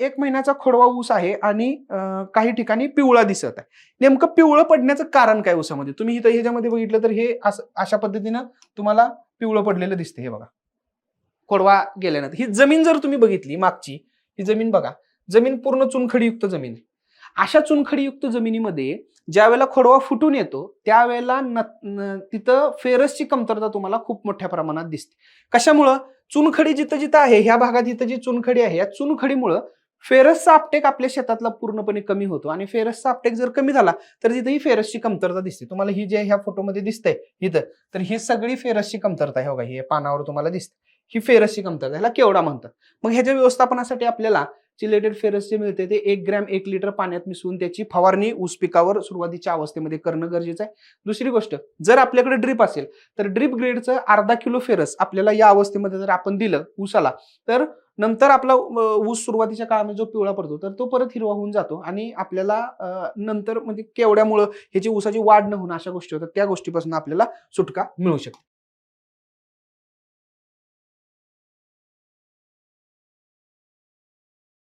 एक महिन्याचा खोडवा ऊस आहे आणि काही ठिकाणी पिवळा दिसत आहे. नेमकं पिवळं पडण्याचं कारण काय ऊसामध्ये? तुम्ही इथं ह्याच्यामध्ये बघितलं तर हे अशा पद्धतीनं तुम्हाला पिवळं पडलेलं दिसतं हे बघा. खोडवा गेल्यानंतर ही जमीन जर तुम्ही बघितली मागची ही जमीन बघा. जमीन पूर्ण चुनखडीयुक्त जमीन आहे. अशा चुनखडीयुक्त जमिनीमध्ये ज्या वेळेला खोडवा फुटून येतो त्यावेळेला न, तिथं फेरसची कमतरता तुम्हाला खूप मोठ्या प्रमाणात दिसते. कशामुळं? चुनखडी जिथं जिथं आहे ह्या भागात इथं जी चुनखडी आहे या चुनखडीमुळं फेरसचा आपटेक आपल्या शेतातला पूर्णपणे कमी होतो. आणि फेरसचा आपटेक जर कमी झाला तर तिथेही फेरसची कमतरता दिसते. तुम्हाला ही जे ह्या फोटोमध्ये दिसतंय इथं तर ही सगळी फेरसची कमतरता आहे. हो का ही पानावर तुम्हाला दिसते ही फेरसची कमतरता ह्याला केवढा म्हणतात. मग ह्याच्या व्यवस्थापनासाठी आपल्याला चिलेटेड फेरस जे मिळते. ते एक ग्रॅम एक लिटर पाण्यात मिसळून त्याची फवारणी ऊस पिकावर सुरुवातीच्या अवस्थेमध्ये करणं गरजेचं आहे. दुसरी गोष्ट जर आपल्याकडे ड्रीप असेल तर ड्रीप ग्रेडचं अर्धा किलो फेरस आपल्याला या अवस्थेमध्ये जर आपण दिलं ऊसाला तर नंतर आपला ऊस सुरुवातीच्या काळामध्ये जो पिवळा पडतो तर तो परत हिरवा होऊन जातो आणि आपल्याला नंतर म्हणजे केवढ्यामुळं ह्याची ऊसाची वाढ न होणं अशा गोष्टी होतात त्या गोष्टीपासून आपल्याला सुटका मिळू शकते.